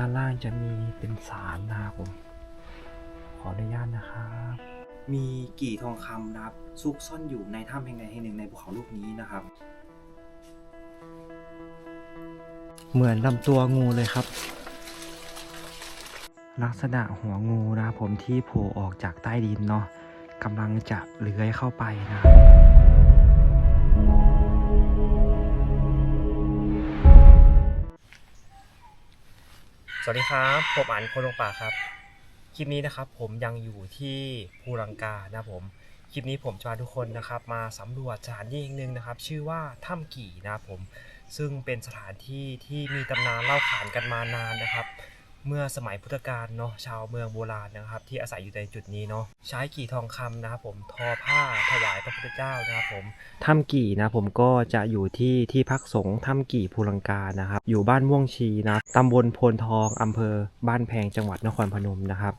ด้านล่างจะมีเป็นศาลนะครับผม ขออนุญาตนะครับ มีกี่ทองคำนะครับซุกซ่อนอยู่ในถ้ำแห่งใดแห่งหนึ่งในภูเขาลูกนี้นะครับ เหมือนลำตัวงูเลยครับ ลักษณะหัวงูนะครับผมที่โผล่ออกจากใต้ดินเนาะกำลังจะเลื้อยเข้าไปนะครับ วัสดีครับผมอันคนลงป่าครับ คลิปนี้นะครับผมยังอยู่ที่ภูลังกานะผม คลิปนี้ผมจะพาทุกคนนะครับ มาสำรวจสถานที่แห่งหนึ่งนะครับ ชื่อว่าถ้ำกี่นะผม ซึ่งเป็นสถานที่ที่มีตำนานเล่าขานกันมานานนะครับ เมื่อสมัยพุทธกาลเนาะชาวเมืองโบราณนะครับ ที่อาศัยอยู่ในจุดนี้เนาะใช้กี่ทองคำนะครับผมทอผ้าถวายพระพุทธเจ้านะครับผมถ้ำกี่นะผมก็จะอยู่ที่ที่พักสงฆ์ถ้ำกี่ภูลังกานะครับ อยู่บ้านม่วงชีนะตำบลโพนทองอำเภอบ้านแพงจังหวัดนครพนมนะครับ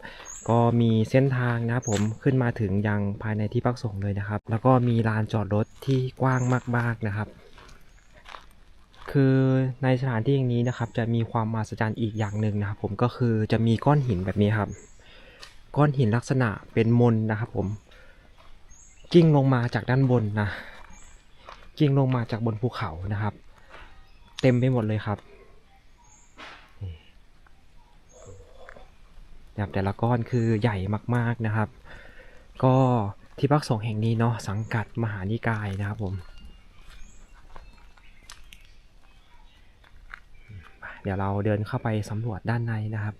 ก็มีเส้นทางนะครับผมขึ้นมาถึงยังภายในที่พักสงฆ์เลยนะครับ แล้วก็มีลานจอดรถที่กว้างมากๆนะครับ คือในสถานที่อย่างนี้นะครับ จะมีความมหัศจรรย์อีกอย่างหนึ่งนะครับ ผมก็คือจะมีก้อนหินแบบนี้ครับ ก้อนหินลักษณะเป็นมนนะครับผมกิ้งลงมาจากด้านบนนะกิ้งลงมาจากบนภูเขานะครับ เต็มไปหมดเลยครับแบบแต่ละก้อนคือใหญ่มาก ๆนะครับ ก็ที่พักสงฆ์แห่งนี้เนาะสังกัดมหานิกายนะครับผม เดี๋ยวเราเดินเข้าไปสำรวจด้านในนะครับ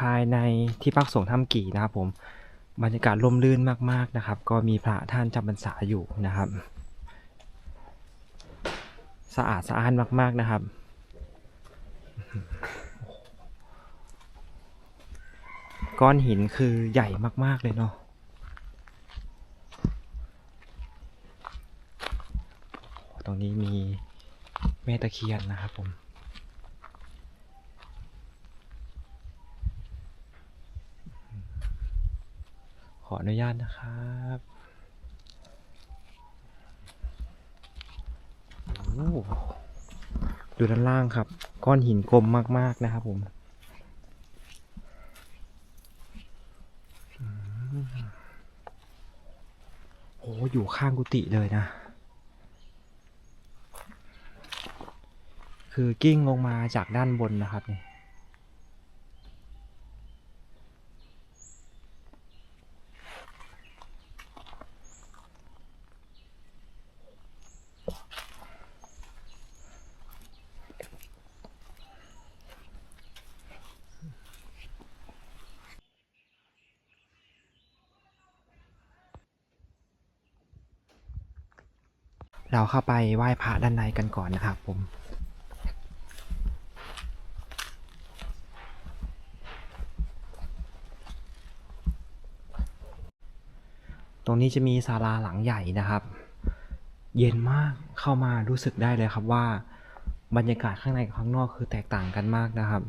ภายในที่พักสงฆ์ถ้ำกี่นะครับผมบรรยากาศร่มรื่นมากๆนะครับ ก็มีพระท่านจำพรรษาอยู่นะครับ สะอาดสะอ้านมาก ๆนะครับก้อนหินคือใหญ่มาก ๆ เลยเนาะ ตรงนี้มีแม่ตะเคียนนะครับผม ขออนุญาตนะครับดูด้านล่างครับ ก้อนหินกลมมาก ๆ นะครับผมอืมโอ้อยู่ข้างกุฏิเลยนะ คือกิ้งลงมาจากด้านบนนะครับนี่เราเข้าไปไหว้พระด้านในกันก่อนนะครับผม ตรงนี้จะมีศาลาหลังใหญ่นะครับ เย็นมากเข้ามารู้สึกได้เลยครับว่า บรรยากาศข้างในกับข้างนอกคือแตกต่างกันมากนะครับ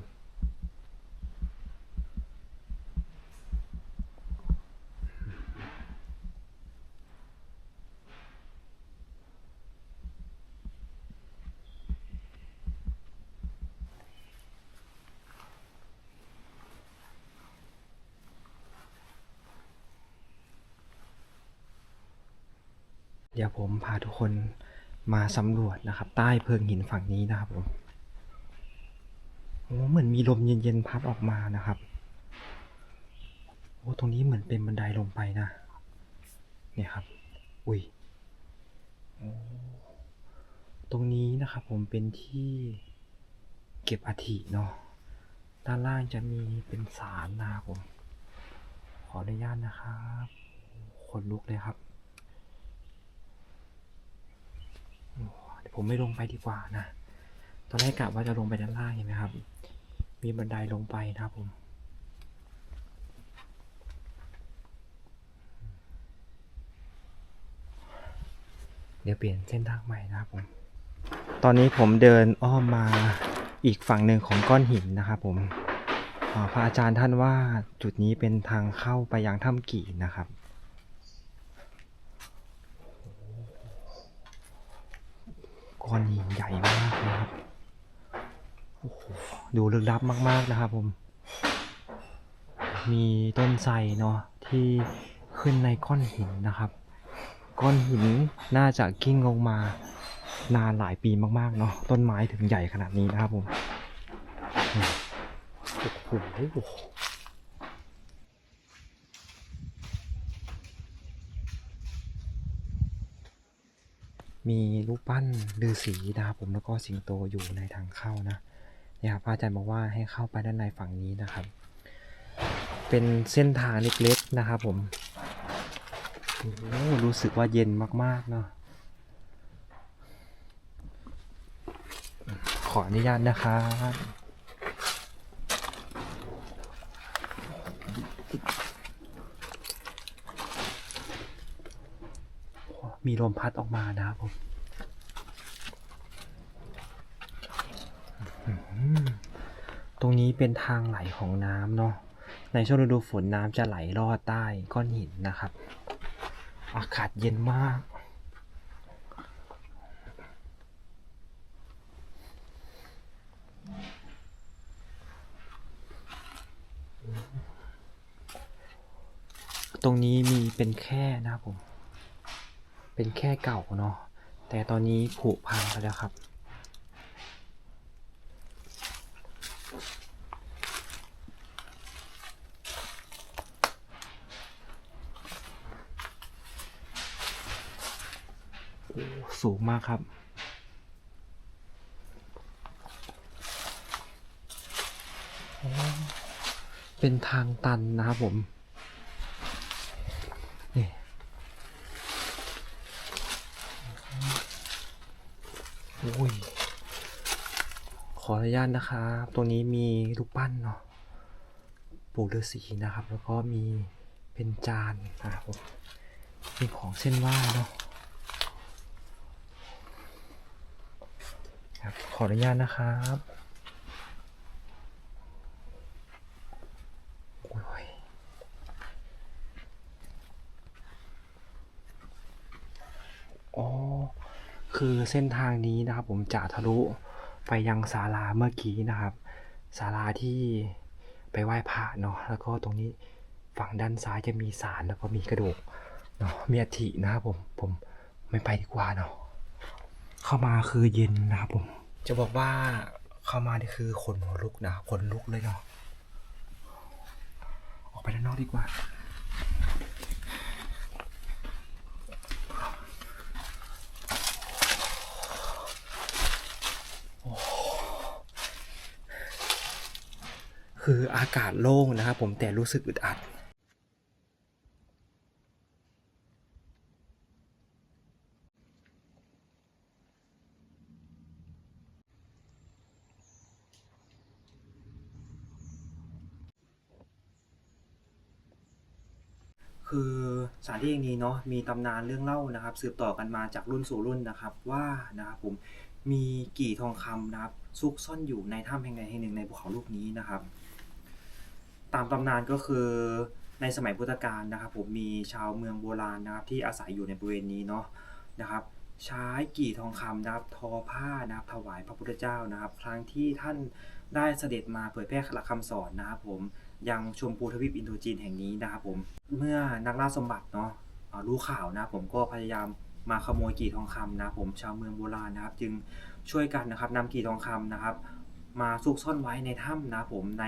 เดี๋ยวผมพา ทุกคนมาสำรวจนะครับ ใต้เพิงหินฝั่งนี้นะครับผมโอ้เหมือนมีลมเย็นๆพัดออกมานะครับโอ้ตรงนี้เหมือนเป็นบันไดลงไปนะ เนี่ยครับ อุ้ยโอ้ตรงนี้นะครับผมเป็นที่เก็บอัฐิเนาะด้านล่างจะมีเป็นศาลนะครับผม ขออนุญาตนะครับขนลุกเลยครับ โอ้ เดี๋ยวผมไม่ลงไปดีกว่านะ ตอนแรกกะว่าจะลงไปด้านล่างเห็นไหมครับ มีบันไดลงไปนะครับผมเดี๋ยวเปลี่ยนเส้นทางใหม่นะครับผม ตอนนี้ผมเดินอ้อมมาอีกฝั่งหนึ่งของก้อนหินนะครับผมอ่าพระอาจารย์ท่านว่าจุดนี้เป็นทางเข้าไปยังถ้ำกี่นะครับ ก้อนหินใหญ่มากนะครับโอ้โหดูลึกลับมากๆนะครับผม มีต้นไทรเนาะที่ขึ้นในก้อนหินนะครับ ก้อนหินน่าจะกิ้งลงมานานหลายปีมากๆเนาะต้นไม้ถึงใหญ่ขนาดนี้นะครับผมอืมโอ้โห มีรูปปั้นฤาษีนะครับผมแล้วก็สิงโตอยู่ในทางเข้านะเนี่ยครับพระอาจารย์บอกว่าให้เข้าไปด้านในฝั่งนี้นะครับ เป็นเส้นทางเล็กๆนะครับผมโอ้รู้สึกว่าเย็นมากๆเนาะขออนุญาตนะครับ มีลมพัดออกมานะครับผมตรงนี้เป็นทางไหลของน้ำเนาะ ในช่วงฤดูฝนน้ำจะไหลลอดใต้ก้อนหินนะครับ อากาศเย็นมาก ตรงนี้มีเป็นแค่นะครับผม เป็นแค่เก่าเนาะแต่ตอนนี้ผุพังไปแล้วครับโอ้สูงมากครับเป็นทางตันนะครับผม อุ้ย ขออนุญาตนะครับ ตรงนี้มีรูปปั้นเนาะ ปู่ฤาษีนะครับ แล้วก็มีเป็นจานนะครับผมมีของเส้นไหว้เนาะครับ ขออนุญาตนะครับ โอ้ย อ๋อ คือเส้นทางนี้นะครับ ผมจะทะลุไปยังศาลาเมื่อกี้นะครับศาลาที่ไปไหว้พระเนาะแล้วก็ตรงนี้ฝั่งด้านซ้ายจะมีศาลแล้วก็มีกระดูกเนาะมีอัฐินะครับผมผมไม่ไปดีกว่าเนาะเข้ามาคือเย็นนะครับผม จะบอกว่าเข้ามานี่คือขนหัวลุกนะขนลุกเลยเนาะออกไปด้านนอกดีกว่า คืออากาศโล่งนะครับผมแต่รู้สึกอึดอัดคือสถานที่แห่งนี้เนาะมีตำนานเรื่องเล่านะครับ สืบต่อกันมาจากรุ่นสู่รุ่นนะครับว่านะครับผมมีกี่ทองคำนะครับซุกซ่อนอยู่ในถ้ำแห่งใดแห่งหนึ่งในภูเขาลูกนี้นะครับ ตามตำนานก็คือในสมัยพุทธกาลนะครับผมมีชาวเมืองโบราณนะครับ ที่อาศัยอยู่ในบริเวณนี้เนาะนะครับ ใช้กี่ทองคำนะครับ ทอผ้านะครับ ถวายพระพุทธเจ้านะครับ ครั้งที่ท่านได้เสด็จมาเผยแพร่หลักคำสอนนะครับผมยังชมพูทวีปอินโดจีนแห่งนี้นะครับผมเมื่อนักล่าสมบัติเนาะรู้ข่าวนะครับผมก็พยายามมาขโมยกี่ทองคำนะครับผมชาวเมืองโบราณนะครับ จึงช่วยกันนะครับนำกี่ทองคำนะครับ มาซุกซ่อนไว้ในถ้ำนะครับผมใน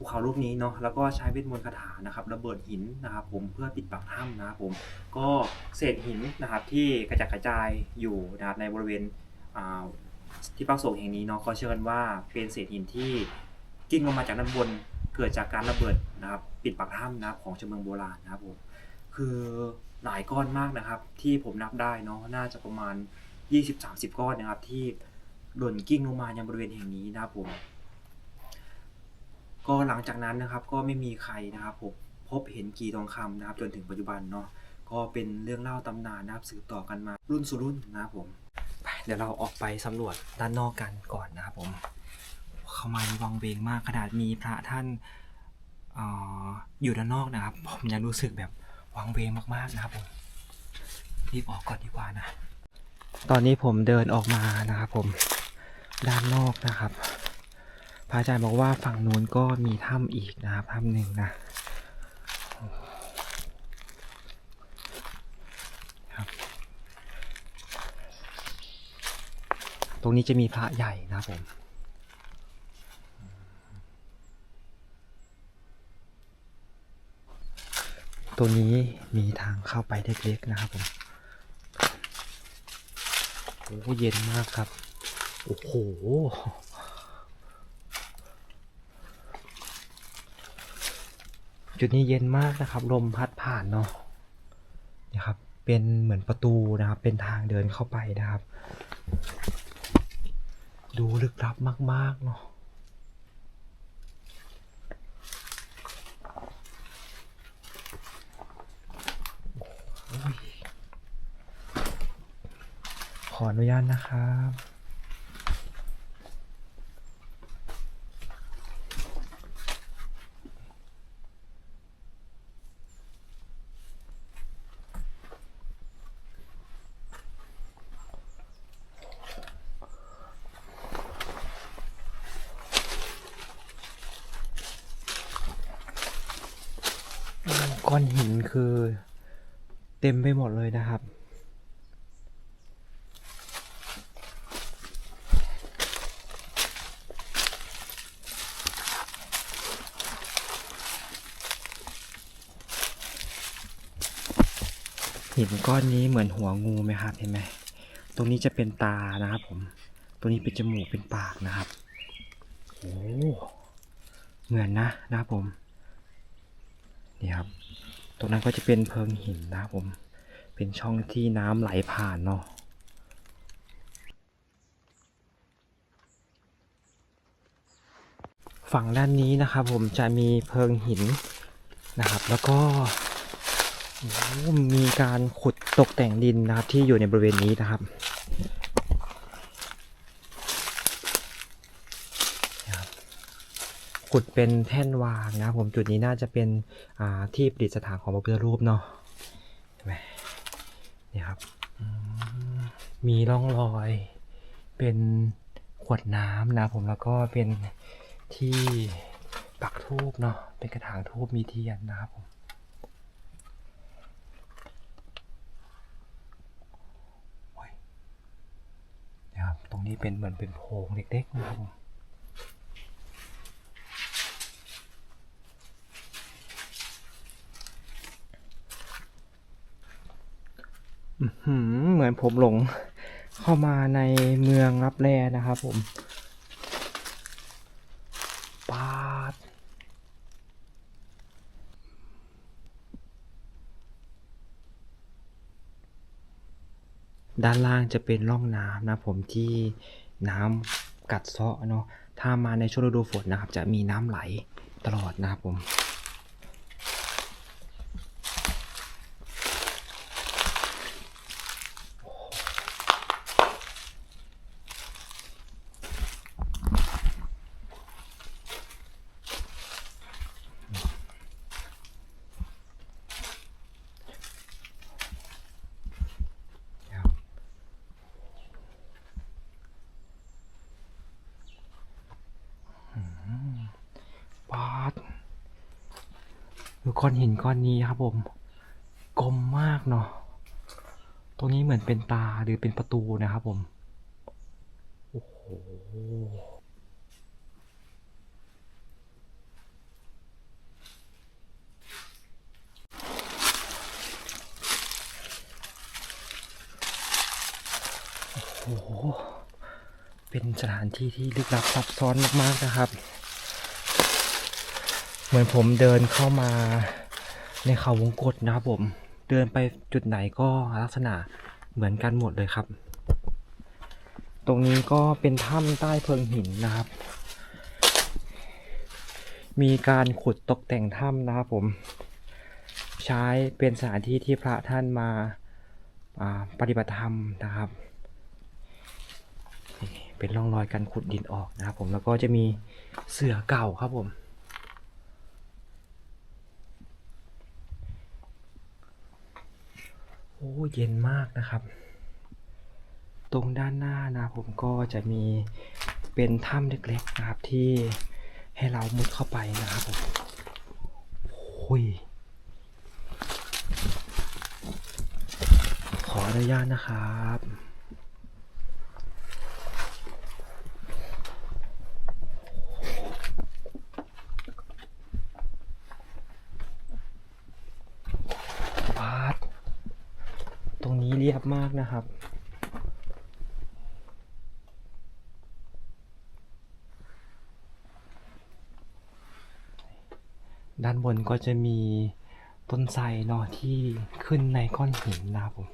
ภูเขาลูกนี้เนาะแล้วก็ใช้เวทมนต์คาถานะครับระเบิดหินนะครับผมเพื่อปิดปากถ้ำนะครับผมก็เศษหินนะครับที่กระจัดกระจายอยู่นะครับในบริเวณที่พักสงฆ์แห่งนี้เนาะก็เชื่อกันว่าเป็นเศษหินที่กิ้งลงมาจากด้านบนเกิดจากการระเบิดนะครับปิดปากถ้ำนะครับของชาวเมืองโบราณนะครับผมคือหลายก้อนมากนะครับที่ผมนับได้เนาะน่าจะประมาณ 20-30 ก้อนนะครับที่หล่นกิ้งลงมายังบริเวณแห่งนี้นะครับผม ก็หลังจากนั้นนะครับก็ไม่มีใครนะครับผมพบเห็นกีทองคำนะครับจนถึงปัจจุบันเนาะก็เป็นเรื่องเล่าตำนานนะครับสืบต่อกันมารุ่นสู่รุ่นนะครับผมไปเดี๋ยวเราออกไปสำรวจด้านนอกกันก่อนนะครับผมเข้ามาวังเวงมากขนาดมีพระท่านออยู่ด้านนอกนะครับ ผมยังรู้สึกแบบวังเวงมากๆนะครับผมรีบออกก่อนดีกว่านะ ตอนนี้ผมเดินออกมานะครับผมด้านนอกนะครับ พระอาจารย์บอกว่าฝั่งนู้นก็มีถ้ำอีกนะครับถ้ำหนึ่งนะครับ ตรงนี้จะมีพระใหญ่นะครับผมตัวนี้มีทางเข้าไปเล็กๆนะครับผมโอ้เย็นมากครับ โอ้โห จุดนี้เย็นมากนะครับ ลมพัดผ่านเนาะนี่ครับ เป็นเหมือนประตูนะครับ เป็นทางเดินเข้าไปนะครับ ดูลึกลับมาก ๆ เนาะขออนุญาตนะครับ ก้อนหินคือเต็มไปหมดเลยนะครับ หินก้อนนี้เหมือนหัวงูไหมครับเห็นไหมตรงนี้จะเป็นตานะครับผม ตรงนี้เป็นจมูกเป็นปากนะครับ โอ้ เหมือนนะนะครับผม นี่ครับ ตรงนั้นก็จะเป็นเพิงหินนะครับผม เป็นช่องที่น้ำไหลผ่านเนาะฝั่งด้านนี้นะครับผมจะมีเพิงหินนะครับ แล้วก็มีการขุดตกแต่งดินนะครับที่อยู่ในบริเวณนี้นะครับนี่ครับ ขุดเป็นแท่นวางนะครับผมจุดนี้น่าจะเป็นที่ประดิษฐานของพระพุทธรูปเนาะเห็นไหมนี่ครับ มีร่องรอยเป็นขวดน้ำนะผมแล้วก็เป็นที่ปักทูบเนาะเป็นกระถางทูบมีเทียนนะครับผมโอ้ยนะครับตรงนี้เป็นเหมือนเป็นโพรงเล็กๆนะครับผม อื้อหือ เหมือนผมหลงเข้ามาในเมืองรับแลนะครับผมปาดด้านล่างจะเป็นร่องน้ำนะผมที่น้ำกัดเซาะเนาะถ้ามาในช่วงฤดูฝนนะครับ จะมีน้ำไหลตลอดนะครับผม ดูก้อนหินก้อนนี้ครับผมกลมมากเนาะตรงนี้เหมือนเป็นตาหรือเป็นประตูนะครับผมโอ้โหโอ้โหเป็นสถานที่ที่ลึกลับซับซ้อนมากๆนะครับ เหมือนผมเดินเข้ามาในเขาวงกตนะครับผม เดินไปจุดไหนก็ลักษณะเหมือนกันหมดเลยครับ ตรงนี้ก็เป็นถ้ำใต้เพิงหินนะครับ มีการขุดตกแต่งถ้ำนะครับผม ใช้เป็นสถานที่ที่พระท่านมาาปฏิบัติธรรมนะครับเป็นร่องรอยการขุดดินออกนะครับผมแล้วก็จะมีเสือเก่าครับผม โอ้เย็นมากนะครับ ตรงด้านหน้านะผมก็จะมีเป็นถ้ำเล็กๆนะครับที่ให้เรามุดเข้าไปนะครับผมโอ้ยขออนุญาตนะครับ วาดต รงนี้เรียบมากนะครับ ด้านบนก็จะมีต้นไทรเนาะที่ขึ้นในก้อนหินนะครับผม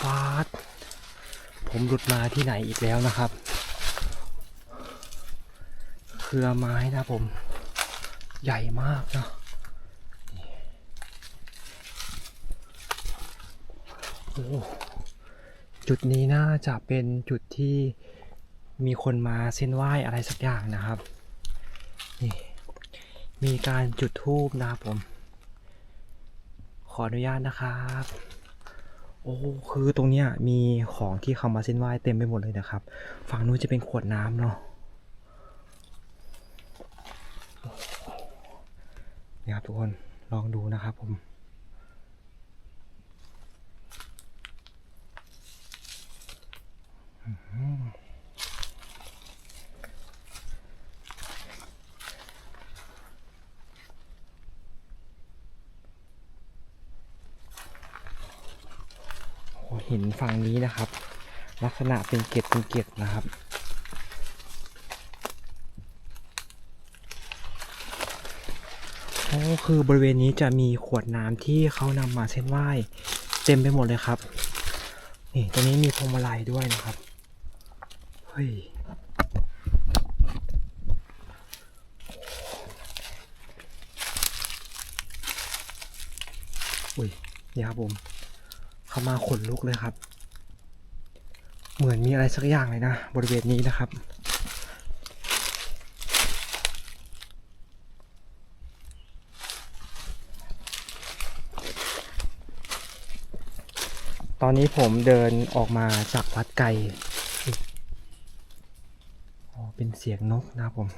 ฟาดผมหลุดมาที่ไหน อีกแล้วนะครับ เครือไม้นะผม ใหญ่มากเนาะโอ้จุดนี้น่าจะเป็นจุดที่มีคนมาเส้นไหว้อะไรสักอย่างนะครับ นี่ มีการจุดธูปนะครับผม ขออนุญาตนะครับ โอ้คือตรงเนี้ยมีของที่เขามาเส้นไหว้เต็มไปหมดเลยนะครับ ฝั่งนู้นจะเป็นขวดน้ำเนาะนี่ครับทุกคนลองดูนะครับผมอืม หินฝั่งนี้นะครับ ลักษณะเป็นเกล็ดเป็นเกล็ดนะครับโอ้คือบริเวณนี้จะมีขวดน้ำที่เขานำมาเส้นไหว้ เต็มไปหมดเลยครับ นี่ตรงนี้มีพวงมาลัยด้วยนะครับ เฮ้ยอุ้ยนี่ครับผม เข้ามาขนลุกเลยครับ เหมือนมีอะไรสักอย่างเลยนะ บริเวณนี้นะครับ ตอนนี้ผมเดินออกมาจากวัดไกลอ๋อเป็นเสียงนกนะผม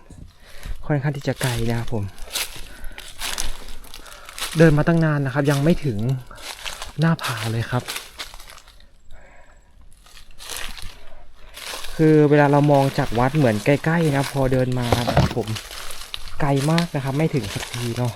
ค่อนข้างที่จะไกลนะครับผม เดินมาตั้งนานนะครับ ยังไม่ถึง หน้าผาเลยครับ คือเวลาเรามองจากวัดเหมือนใกล้ๆนะพอเดินมานะครับผมไกลมากนะครับ ไม่ถึงสักทีเนาะ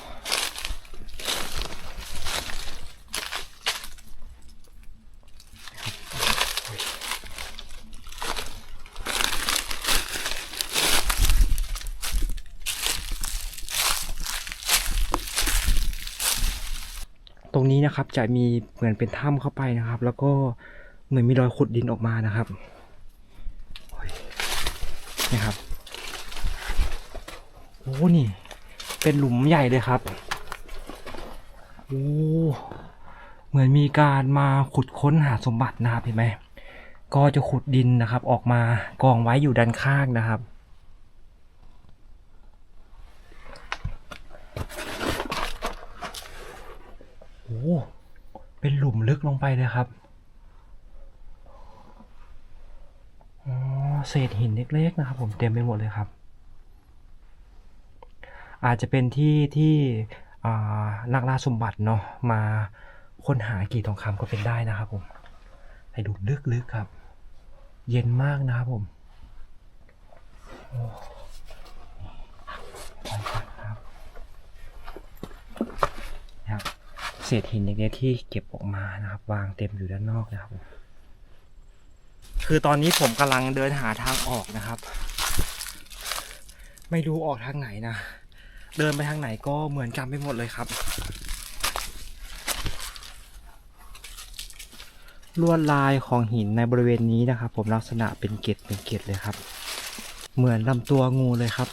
นี้นะครับ จะมีเหมือนเป็นถ้ำเข้าไปนะครับ แล้วก็เหมือนมีรอยขุดดินออกมานะครับนี่ครับโอ้นี่ เป็นหลุมใหญ่เลยครับโอ้เหมือนมีการมาขุดค้นหาสมบัตินะครับเห็นไหมก็จะขุดดินนะครับ ออกมากองไว้อยู่ด้านข้างนะครับ เป็นหลุมลึกลงไปเลยครับอ๋อเศษหินเล็กๆนะครับ ผมเต็มไปหมดเลยครับ อาจจะเป็นที่ที่นักล่าสมบัติเนาะมาค้นหากีทองคำก็เป็นได้นะครับผมให้ดูลึกๆครับ เย็นมากนะครับผมโอ้ไปกันครับนะครับ เศษหินอย่างเงี้ยที่เก็บออกมานะครับ วางเต็มอยู่ด้านนอกนะครับ คือตอนนี้ผมกำลังเดินหาทางออกนะครับ ไม่รู้ออกทางไหนนะ เดินไปทางไหนก็เหมือนกันไปหมดเลยครับ ลวดลายของหินในบริเวณนี้นะครับ ผมลักษณะเป็นเกล็ดเป็นเกล็ดเลยครับ เหมือนลำตัวงูเลยครับ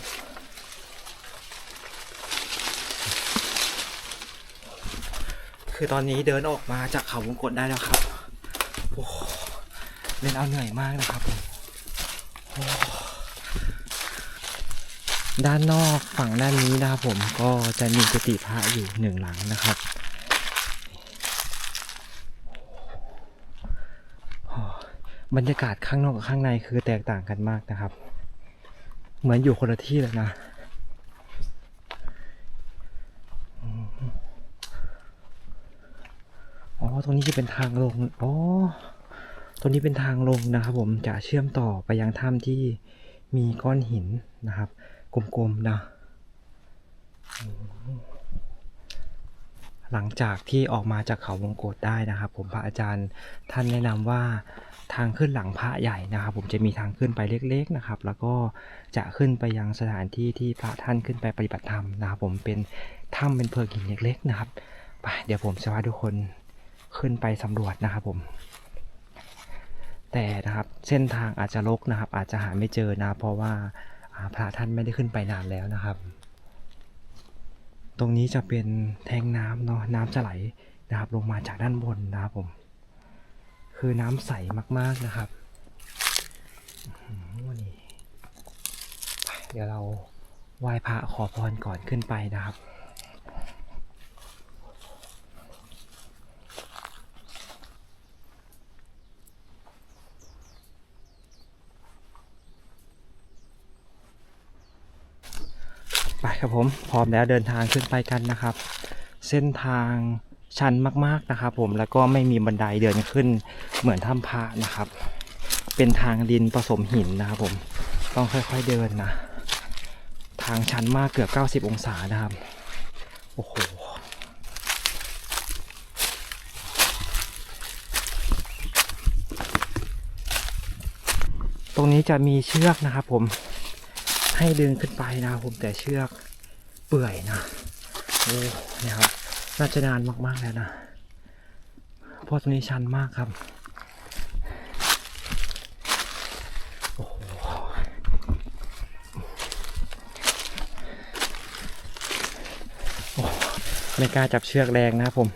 คือตอนนี้เดินออกมาจากเขาวงกตได้แล้วครับโอ้เล่นเอาเหนื่อยมากนะครับผมโอ้ด้านนอกฝั่งด้านนี้นะครับผมก็จะมีกุฏิพระอยู่หนึ่งหลังนะครับบรรยากาศข้างนอกกับข้างในคือแตกต่างกันมากนะครับ เหมือนอยู่คนละที่เลยนะอืมอ๋อ ตรงนี้จะเป็นทางลง อ๋อ ตรงนี้เป็นทางลงนะครับ ผม จะเชื่อมต่อไปยังถ้ำที่มีก้อนหินนะครับ กลมๆนะ หลังจากที่ออกมาจากเขาวงโกดได้นะครับ ผมพระอาจารย์ท่านแนะนำว่าทางขึ้นหลังพระใหญ่นะครับ ผมจะมีทางขึ้นไปเล็ก ๆนะครับ แล้วก็จะขึ้นไปยังสถานที่ที่พระท่านขึ้นไปปฏิบัติธรรมนะครับ ผมเป็นถ้ำเป็นเพลิงหินเล็กๆนะครับไปเดี๋ยวผมจะพาทุกคน ขึ้นไปสำรวจนะครับผม แต่นะครับเส้นทางอาจจะรกนะครับ อาจจะหาไม่เจอนะ เพราะว่าพระท่านไม่ได้ขึ้นไปนานแล้วนะครับ ตรงนี้จะเป็นแทงน้ำเนาะน้ำจะไหลนะครับ ลงมาจากด้านบนนะครับผม คือน้ำใสมากๆนะครับนี่เดี๋ยวเราไหว้พระขอพรก่อนขึ้นไปนะครับ ครับผมพร้อมแล้วเดินทางขึ้นไปกันนะครับ เส้นทางชันมากๆนะครับ ผมแล้วก็ไม่มีบันไดเดินขึ้นเหมือนถ้ำพระนะครับ เป็นทางดินผสมหินนะครับ ผมต้องค่อยๆเดินนะ ทางชันมากเกือบ 90 องศานะครับโอ้โหตรงนี้จะมีเชือกนะครับผม ให้ดึงขึ้นไปนะผมแต่เชือกเปื่อยนะโอ้เนี่ยครับน่าจะนานมากๆแล้วนะเพราะตรงนี้ชันมากครับโอ้โหไม่กล้าจับเชือกแรงนะครับผม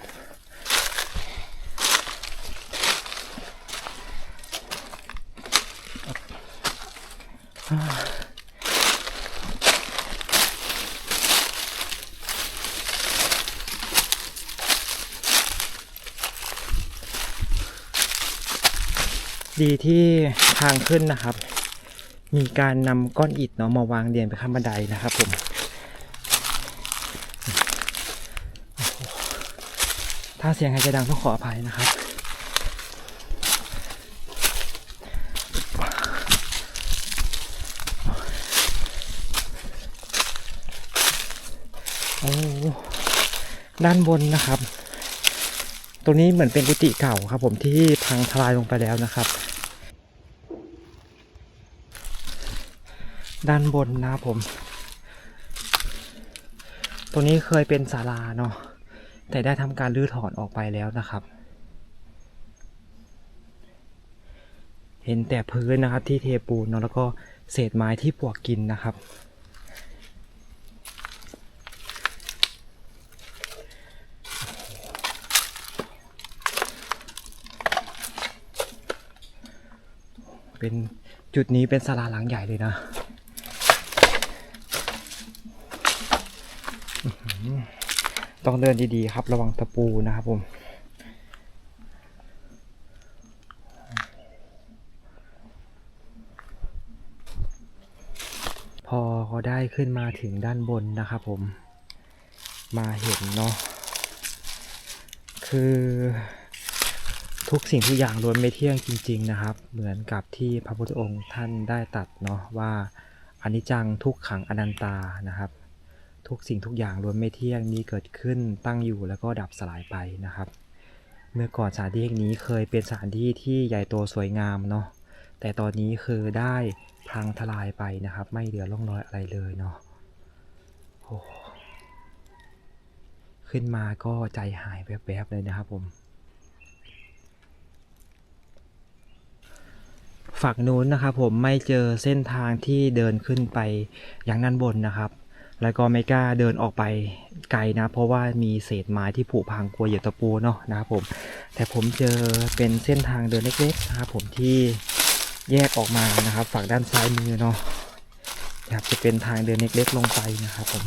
ดีที่ทางขึ้นนะครับ มีการนำก้อนอิฐเนาะมาวางเรียงไปข้างบันไดนะครับผมถ้าเสียงหายใจดังต้องขออภัยนะครับโอ้ด้านบนนะครับ ตรงนี้เหมือนเป็นกุฏิเก่าครับผมที่พังทลายลงไปแล้วนะครับ ด้านบนนะครับผม ตรงนี้เคยเป็นศาลาเนาะ แต่ได้ทำการรื้อถอนออกไปแล้วนะครับ เห็นแต่พื้นนะครับที่เทปูนเนาะแล้วก็เศษไม้ที่ปวกกินนะครับ เป็นจุดนี้เป็นศาลาหลังใหญ่เลยนะอื้อหือ ต้องเดินดีๆครับ ระวังตะปูนะครับผมพอได้ขึ้นมาถึงด้านบนนะครับผมมาเห็นเนาะคือทุกสิ่งทุกอย่างล้วนไม่เที่ยงจริง ๆนะครับ เหมือนกับที่พระพุทธองค์ท่านได้ตัดเนาะว่าอนิจจังทุกขังอนันตานะครับ ทุกสิ่งทุกอย่างล้วนไม่เที่ยงมีเกิดขึ้นตั้งอยู่แล้วก็ดับสลายไปนะครับ เมื่อก่อนสถานที่แห่งนี้เคยเป็นสถานที่ที่ใหญ่โตสวยงามเนาะแต่ตอนนี้คือได้พังทลายไปนะครับ ไม่เหลือร่องรอยอะไรเลยเนาะโอ้ขึ้นมาก็ใจหายแวบๆเลยนะครับผมฝั่งนู้นนะครับผมไม่เจอเส้นทางที่เดินขึ้นไปยังด้านบนนะครับ แล้วก็ไม่กล้าเดินออกไปไกลนะ เพราะว่ามีเศษไม้ที่ผุพังกลัวเหยียบตะปูเนาะนะครับผม แต่ผมเจอเป็นเส้นทางเดินเล็กๆนะครับผมที่แยกออกมานะครับ ฝั่งด้านซ้ายมือเนาะครับจะเป็นทางเดินเล็กๆลงไปนะครับผม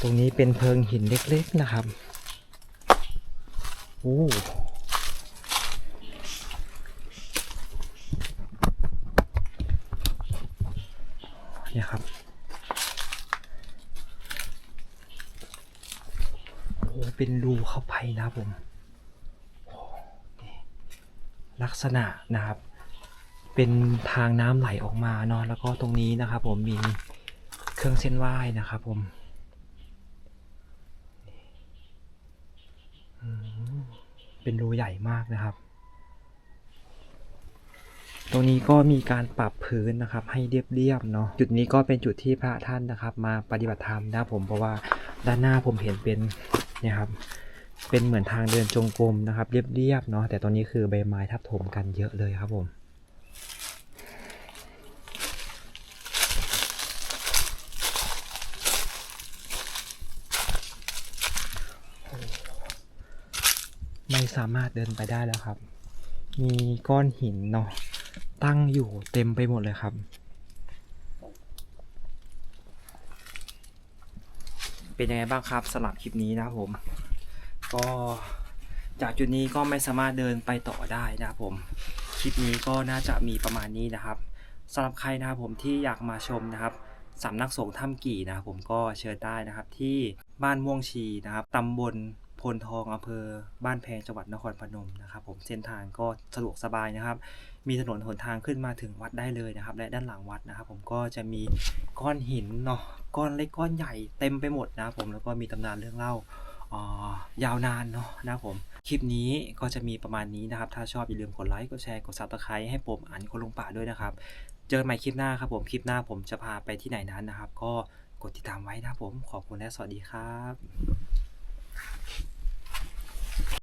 ตรงนี้เป็นเพิงหินเล็กๆนะครับ โอ้เนี่ยครับ โอ้ ดูเข้าไปนะครับผมลักษณะนะครับ เป็นทางน้ำไหลออกมาเนาะแล้วก็ตรงนี้นะครับ ผมมีเครื่องเส้นไหว้นะครับ ผมเป็นรูใหญ่มากนะครับ ตรงนี้ก็มีการปรับพื้นนะครับ ให้เรียบๆเนาะ จุดนี้ก็เป็นจุดที่พระท่านนะครับ มาปฏิบัติธรรมนะผม เพราะว่าด้านหน้าผมเห็นเป็นเนี่ยครับ เป็นเหมือนทางเดินจงกรมนะครับ เรียบๆเนาะแต่ตอนนี้คือใบไม้ทับถมกันเยอะเลยครับผมไม่สามารถเดินไปได้แล้วครับ มีก้อนหินเนาะตั้งอยู่เต็มไปหมดเลยครับ เป็นยังไงบ้างครับสำหรับคลิปนี้นะครับผม ก็จากจุดนี้ก็ไม่สามารถเดินไปต่อได้นะครับผม คลิปนี้ก็น่าจะมีประมาณนี้นะครับสำหรับใครนะครับผมที่อยากมาชมนะครับสำนักสงฆ์ถ้ำกี่นะครับผมก็เชิญได้นะครับที่บ้านม่วงชีนะครับตำบลพลทองอำเภอบ้านแพงจังหวัดนครพนมนะครับผมเส้นทางก็สะดวกสบายนะครับ มีถนนหนทางขึ้นมาถึงวัดได้เลยนะครับ และด้านหลังวัดนะครับ ผมก็จะมีก้อนหินเนาะก้อนเล็กก้อนใหญ่เต็มไปหมดนะครับผมแล้วก็มีตำนานเรื่องเล่าอ่า ยาวนานเนาะนะครับผม คลิปนี้ก็จะมีประมาณนี้นะครับ ถ้าชอบอย่าลืมกดไลค์ กดแชร์ กดซับสไครต์ให้ผมอ่านคนลงป่าด้วยนะครับ เจอกันใหม่คลิปหน้าครับผม คลิปหน้าผมจะพาไปที่ไหนนั้นนะครับ ก็กดติดตามไว้นะครับผม ขอบคุณและสวัสดีครับ